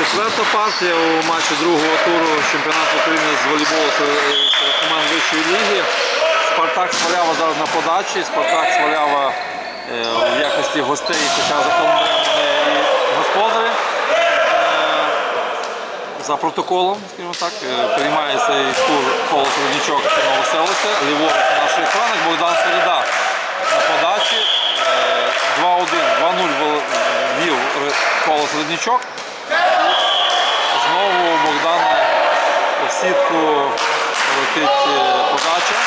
Четверта партія у матчі другого туру чемпіонату України з волейболу серед серед команд вищої ліги. Спартак Свалява зараз на подачі. Спартак Свалява е, в якості гостей, хоча за і господарі. Е, За протоколом, скажімо так, е, приймає цей тур коло Середнячок та Новоселиця. Ліворуч на наших екранах Богдан Середа на подачі. Е, 2-1, 2-0 вів коло Середнячок. Знову у Богдана у сітку летить е, подача.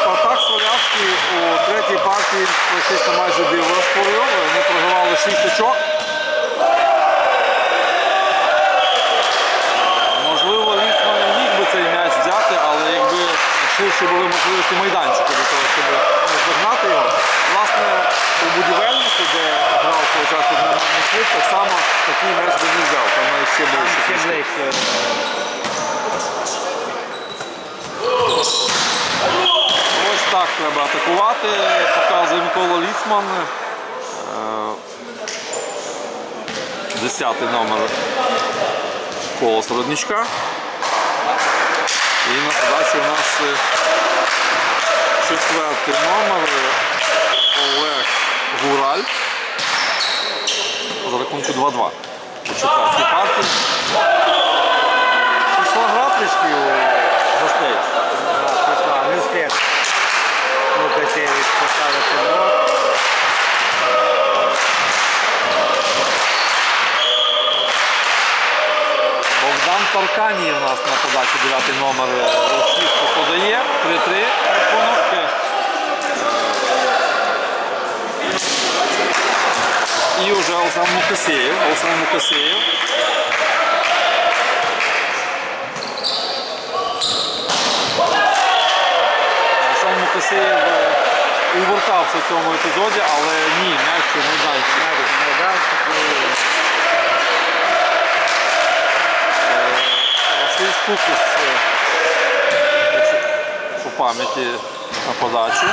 Спартак Свалявський у третій партії практично майже диво розпорив. Вони програвали 6 очок. Можливо, Лісман і міг би цей м'яч взяти, але якби ширші були можливості майданчика для того, щоб наздогнати його. Власне, у будівельнику, де грав свого часу динамальний клуб, так само такий м'яч би не взяв, там ще ближче. ще ближче. Ось так треба атакувати, показує Микола Ліцман. Е, Десятий номер колос родничка. І на подачі у нас е, четвертий номер Олег Гураль. За рахунку 2-2 у партії. Пішла гра трішки у гостей. Пішла, не встиг. Лукасевич поставити блок. Богдан Тарканій у нас на подачі 9 номер е, подає. 3-3 рахунок. Е, Мукасєєв. Олександр Мукасєєв. Олександр Мукасєєв е, увертався в цьому епізоді, але ні, м'яч у майданчик. Майданчику. Василь Скукіс е, по пам'яті на подачі.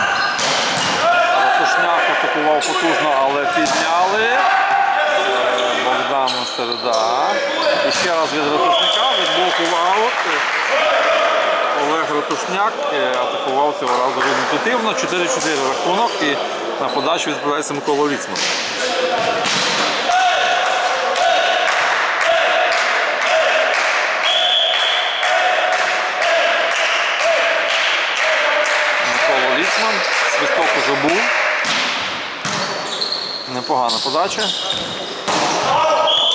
Ратушняк атакував потужно, але підняли. Е, Богдан Середа. І ще раз від Ратушняка, від боку аут. Олег Ратушняк е, атакував цього разу результативно. 4-4 рахунок і на подачу відправляється Микола Ліцман. Микола Ліцман. Свисток уже був. Непогана подача.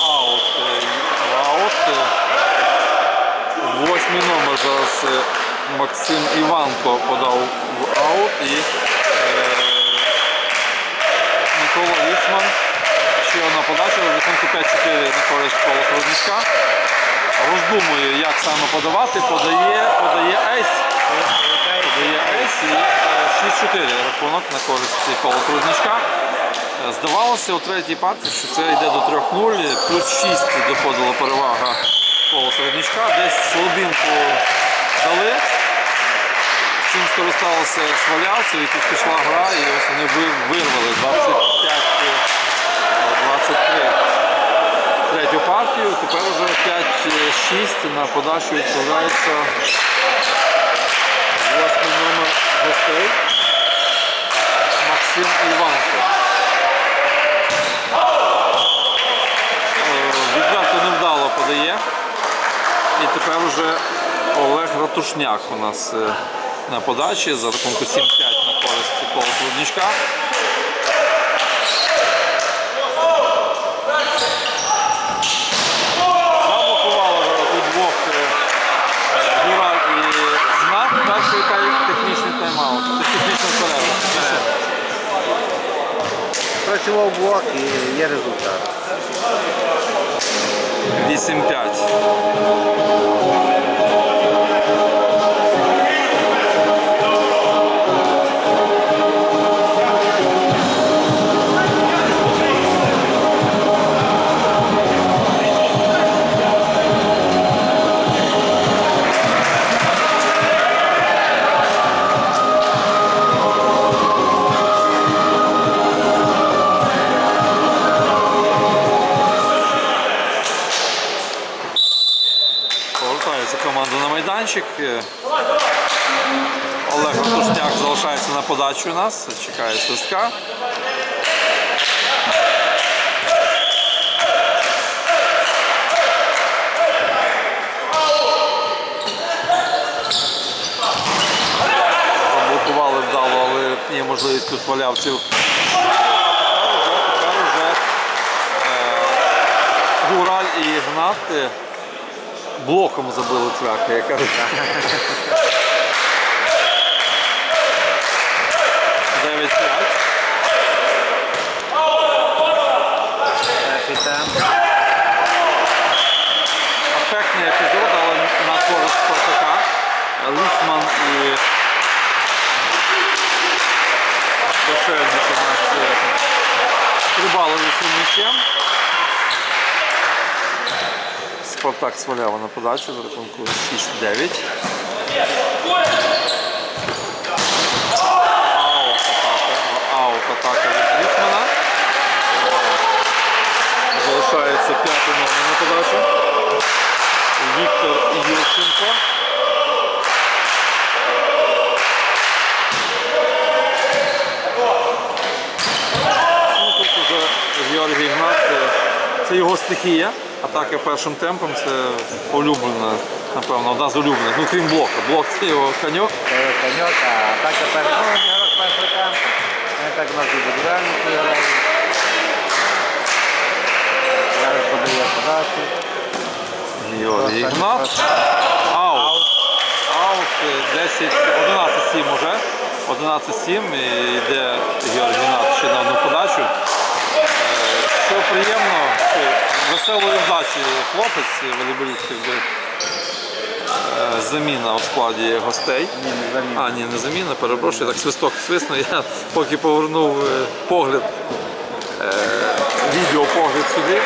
Аут. е, Аут. е. Восьмий номер зараз е, Максим Іванко подав в аут і е, Микола Ліцман. Ще одна подача, рахунку 5-4 на користь Кола Роздумує, як саме подавати. Подає, подає Ейс. Подає Ейс і е, 6-4 рахунок на користь коло Рудничка. Е, Здавалося у третій партії, що це йде до 3-0, плюс 6 доходила перевага коло Середнячка. Десь слабінку дали. Чим скористалися свалявці, і тут пішла гра, і ось вони вирвали 25-23 третю партію. Тепер вже 5-6 на подачу відправляється Восьмий номер гостей Максим Іванко. Е, Відверто невдало подає. І тепер уже Олег Ратушняк у нас е, на подачі за рахунку 7-5 на користь коло Слуднічка. Заблокували удвох е, Гураль і знак. Перший технічний тайм-аут. Технічна перерва. Працював блок і є результат. 8-5. Залишається на подачу у нас, чекає свистка. Заблокували вдало, але є можливість у свалявців. Тепер вже е, Гураль і Гнат е, блоком забили цвяхи, я кажу. 9-5. Перший темп. Ефектний епізод, але на користь Спартака. Лісман і Кошельник у нас е, стрибали цим м'ячем. Спартак сваляв на подачу за рахунку 6-9. Аут атака. Аут атака від Лісмана. Залишається п'ятий номер на подачу. Віктор Юрченко. Ну, тут Георгій Гнат. е, Це його стихія. Атака першим темпом це улюблена, напевно, одна з улюблених. Ну крім блока. Блок це його коньок. Це його коньок, а атака першого. Ну, ігрок першого темпу. Так у нас і будівельники грають. Зараз подає подачу. Георгій Просто- Гнат. просто Аут. Аут е, 10, 11-7 уже. 11-7 і йде Георгій Гнат ще на одну подачу. Е, Що приємно, що веселої вдачі хлопець, волейболіст, якби е, заміна у складі гостей. Ні, не заміна. А, ні, не заміна, перепрошую, так свисток свиснув. Я поки повернув е, погляд, е, відео погляд сюди.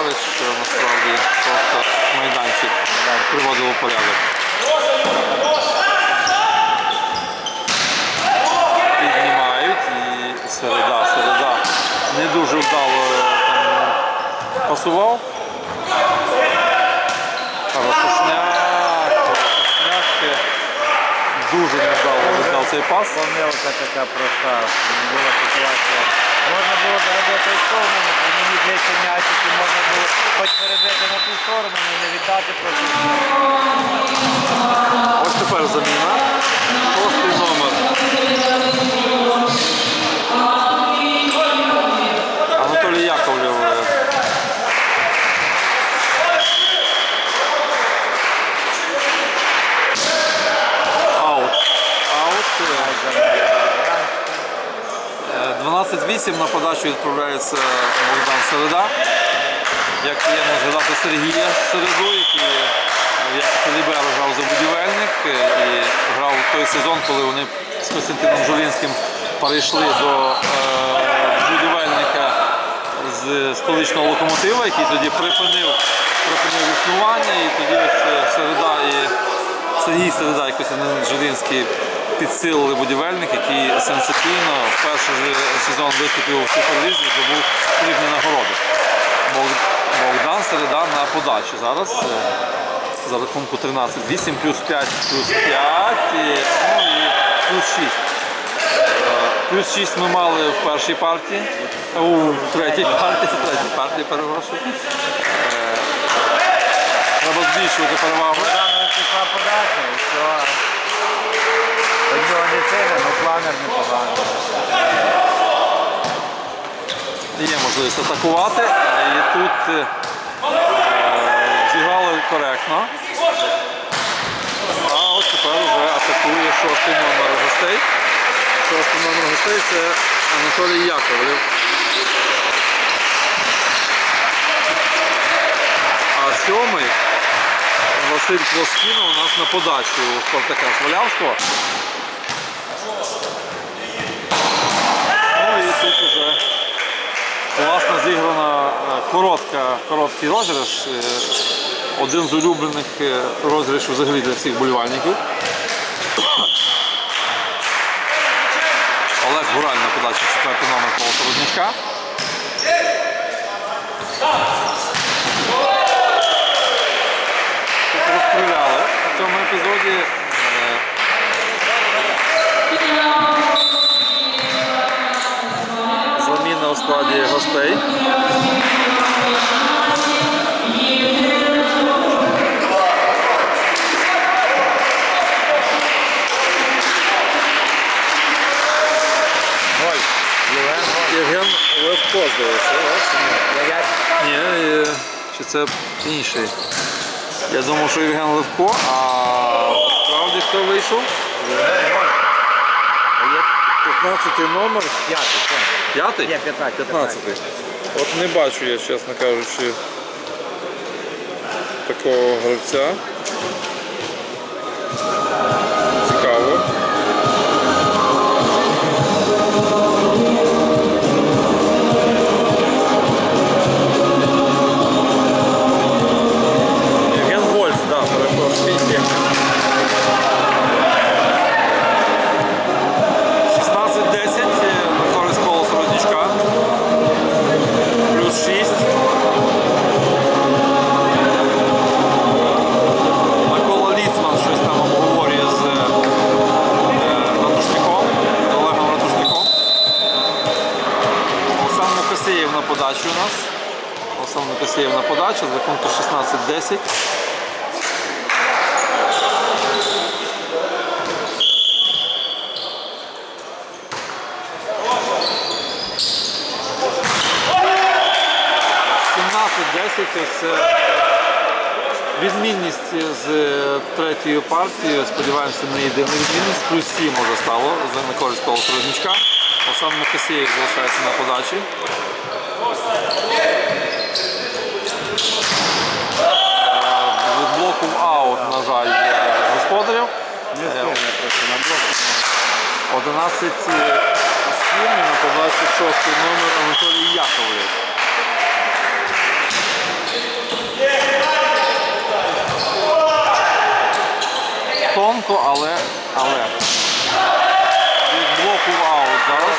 Василь що насправді просто майданчик приводив у порядок. Піднімають і середа, середа не дуже вдало там пасував. Ратушняк, Ратушняк е, дуже невдало віддав цей пас. Помилка така проста. Була ситуація. Очко в мені ближче м'ячики, можна було хоч перебити на ту сторону, але не віддати проти. Ось тепер заміна. Шостий номер. 28 на подачу відправляється Богдан Середа. Як є згадати Сергія Середу, який е, як ліберо грав за будівельник е, і грав той сезон, коли вони з Костянтином Жулінським перейшли до е, будівельника з столичного локомотива, який тоді припинив припинив існування. І тоді ось Середа і Сергій Середа і Костянтин Жулінський підсилили будівельник, який сенсаційно в перший сезон виступив у Суперлізі, здобув срібні нагороди. Бог- Богдан Середа на подачі зараз. е, За рахунку 13-8 плюс 5 плюс 5 і, ну, і плюс 6. Е, Плюс 6 ми мали в першій партії, у третій партії, третій партії, перепрошую. Е, Треба збільшувати перевагу. Богданові пішла подача, все. Нього не сильно, але планер непоганий. Є можливість атакувати. І тут е, зіграли коректно. А от тепер вже атакує шостий номер гостей. Шостий номер гостей це Анатолій Яковлев. А сьомий Василь Плоскінов у нас на подачу у Спартака Свалявського. Ну і тут уже Класно зіграна е, коротка, короткий розіграш. Е, Один з улюблених е, розіграшів взагалі для всіх болівальників. Олег Гураль на подачі четвертий номер колоса Рудничка. цьому епізоді складі гостей. Євген Левко, здається. Ні, чи це інший. Я думав, що Євген Левко, а насправді хто вийшов? 15 номер, 5. П'ятий? Ні, 15. 15. От не бачу я, чесно кажучи, такого гравця. «17-10» – це відмінність з е, третьою партією. Сподіваємося, не єдина відмінність. Плюс 7 вже стало за на користь колоса Родничка. Олександр Мукасєєв залишається на подачі. Е, блоку аут, на жаль, господарів. Не на блок. 11 7 на подачі шостий номер Анатолій Яковлев. Тонко, але, але. Від блоку зараз.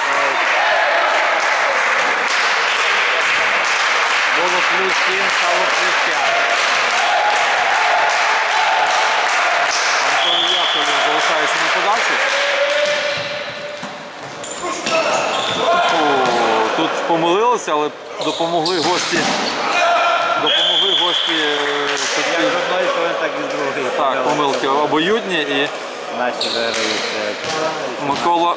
Було плюс 7, стало плюс 5. Анатолій Яковлев залишається на подачі. Тут помилилися, але допомогли гості. Допомогли гості е, Як з одної сторони, так і з другої. Так, помилки обоюдні і Наші виграють. е, Микола,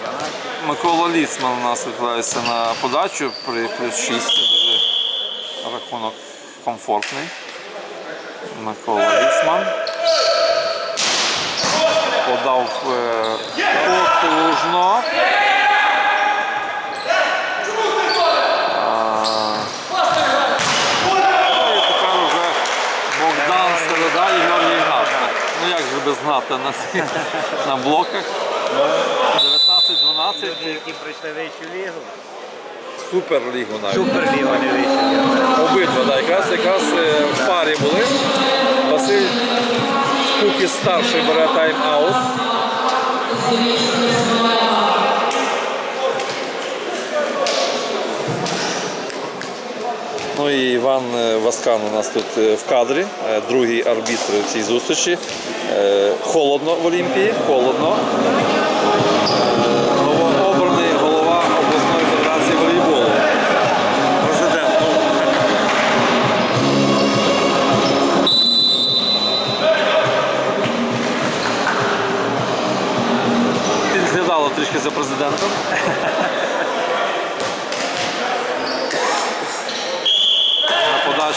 Микола Ліцман у нас викладається на подачу при плюс 6. Це дуже рахунок комфортний. Микола Ліцман. Подав е, потужно. А, Ну і тепер вже Богдан Середа і Георгій Гната. Ну без на, на блоках. 19-12. Люди, які прийшли вищу лігу. Суперлігу навіть. Суперлігу не вищу лігу. Обидва, так. якраз, якраз е, в парі були. Василь Скуки старший бере тайм-аут. Ну і Іван е, Васкан у нас тут е, в кадрі, е, другий арбітр цій зустрічі. Холодно в Олімпії, холодно. Голова обласної федерації волейболу. Президент. Підглядало трішки за президентом.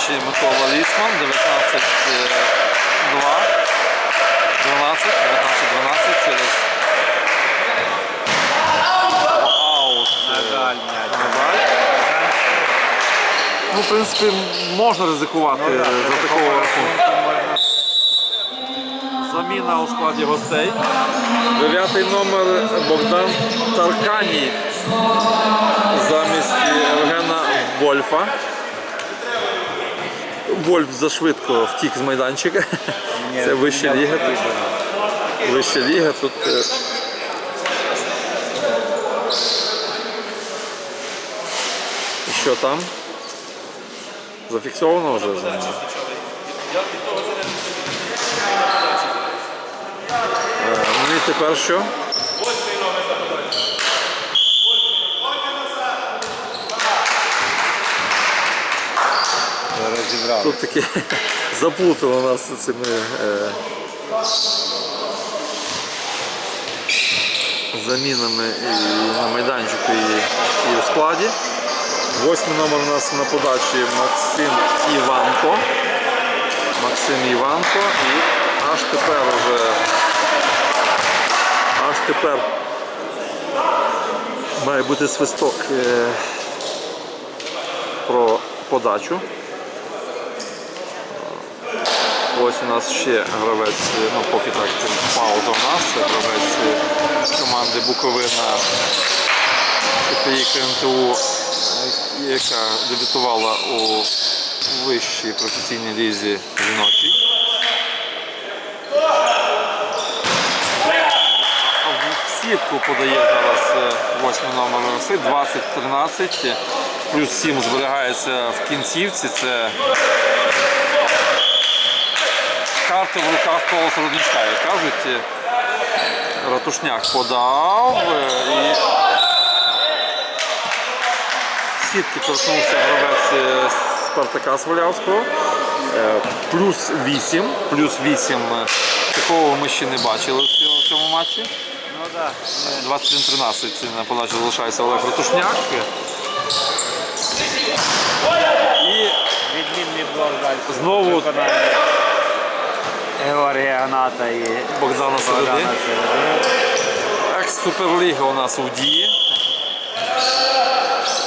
Подачі Микола Лісман, 19-2. 12, 19-12 через аут. На жаль, жаль. Ну, в принципі, можна ризикувати Ну, так, за такого рахунку. Заміна у складі гостей. Дев'ятий номер Богдан Тарканій замість Євгена Вольфа. Вольф зашвидко втік з майданчика. Ні, Це вища ліга. потрібно. Вища ліга. Тут е, що там? Зафіксовано вже? Е, Ну і тепер що? Розібрав. Тут таке заплутало нас цими е, замінами і на майданчику і, і у складі. Восьмий номер у нас на подачі Максим Іванко. Максим Іванко і аж тепер уже аж тепер має бути свисток е, про подачу. Ось у нас ще гравець, ну поки так пауза у нас, це гравець е, команди Буковина КНТУ, е, яка дебютувала у вищій професійній лізі жіночій. В сітку подає зараз е, восьмий номер Руси, 20-13, плюс 7 зберігається в кінцівці. Це карти в руках колоса родничка, як кажуть. Е, Ратушняк подав е, і сітки торкнувся гравець е, Спартака Свалявського. Плюс 8, плюс 8. е, Такого ми ще не бачили в цьому- матчі. Ну так. 21-13 на подачі залишається Олег Ратушняк. І Відмінний блок далі. Знову- Гната і Богдана Середи. Екс-суперліга у нас у дії.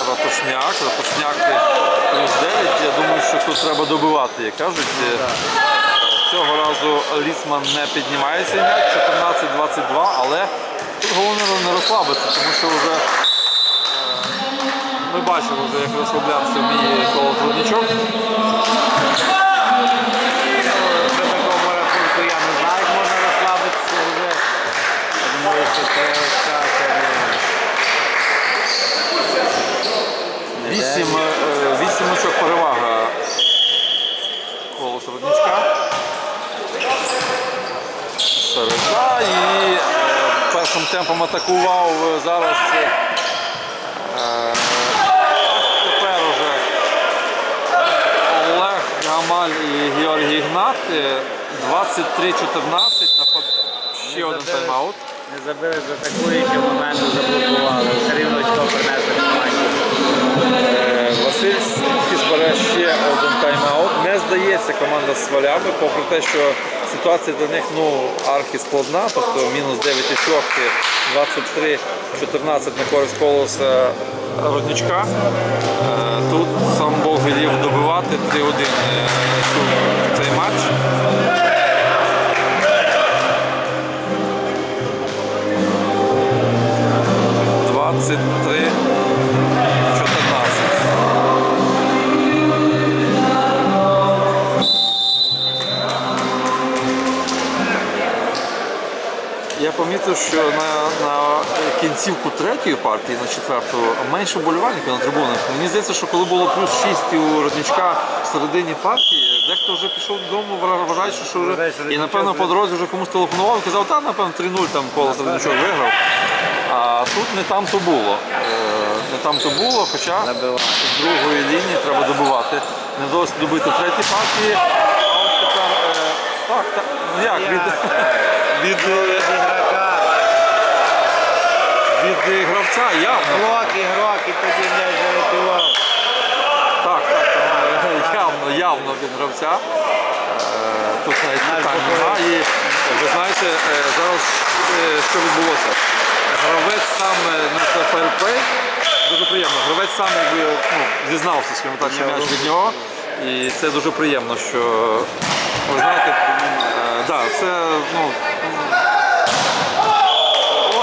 Ратушняк, Ратушняк плюс 9. Я думаю, що тут треба добивати, як кажуть. Цього разу Лісман не піднімає цей м'яч, 14-22, але тут головне не розслабитися, тому що вже е, ми бачили, вже, як розслаблятися вміє коло Зрудничок. Рахунку я не знаю, як можна розслабитися вже. Я думаю, що це це не- не Вісім, е, вісім очок перевага коло Середнячка. Середа і е, першим темпом атакував зараз. е, тепер уже Олег Гамаль і Георгій Ігнат. Е, 23-14 на под- ще один забили. тайм-аут. Не забили за атакуючого моменту, заблокували. Все рівно очко принесли команді. Е, Василь Сімкіс бере ще один тайм-аут. Не здається команда з свалями, попри те, що ситуація для них ну, архі складна, тобто мінус 9 очок, 23-14 на користь колоса Родничка. Е, Тут сам Бог велів добивати 3-1 е, цю- цей матч. Помітив, що на, на кінцівку третьої партії, на четверту, менше болівальників на трибунах. Мені здається, що коли було плюс 6 у Родничка в середині партії, дехто вже пішов додому, вважаючи, що вже і напевно по дорозі вже комусь телефонував і казав, та напевно 3-0 там коло Родничок виграв. А тут не там то було. Е, Не там то було, хоча з другої лінії треба добивати. Не вдалося добити в третій партії. А ось тепер е, так, так, ну як від, від, е, Ігрока. Від е, гравця явно. Блок, ігрок, і тоді м'яч залетіло. Так, так, там, е, явно, явно від гравця. Е, Тут навіть питань немає. І ви знаєте, е, зараз е, що відбулося? Гравець сам е, ну. Дуже приємно. Гравець сам якби, ну, зізнався, скажімо так, що м'яч від нього. І це дуже приємно, що ви знаєте, е, да, це ну,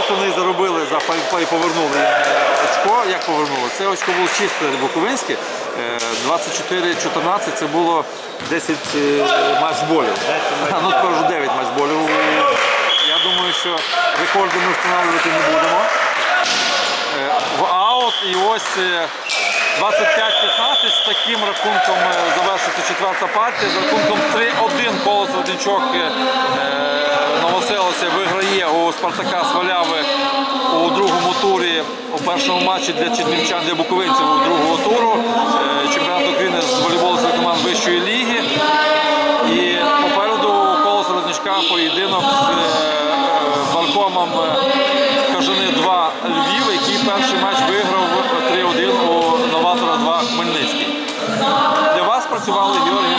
От вони заробили за фальпай, повернули е, очко. Як повернули? Це очко було чисте буковинське. Е, 24-14 це було 10 е, матчболів. Ну вже 9 матчболів. Я думаю, що рекорди ми встановлювати не будемо. Е, В аут і ось е, 25-15 з таким рахунком е, завершиться четверта партія. З рахунком 3-1 Колос Родничок е, е, Новоселиця виграє у Спартака Сваляви у другому турі у першому матчі для чернівчан, для буковинців у другого туру е, чемпіонату України з волейболу серед команд вищої ліги. І попереду у Колос Розничка поєдинок з е, е, Баркомом е, Кажани 2 Львів, який перший матч виграв 3-1 у Новатора 2 Хмельницький. Для вас працювали Георгій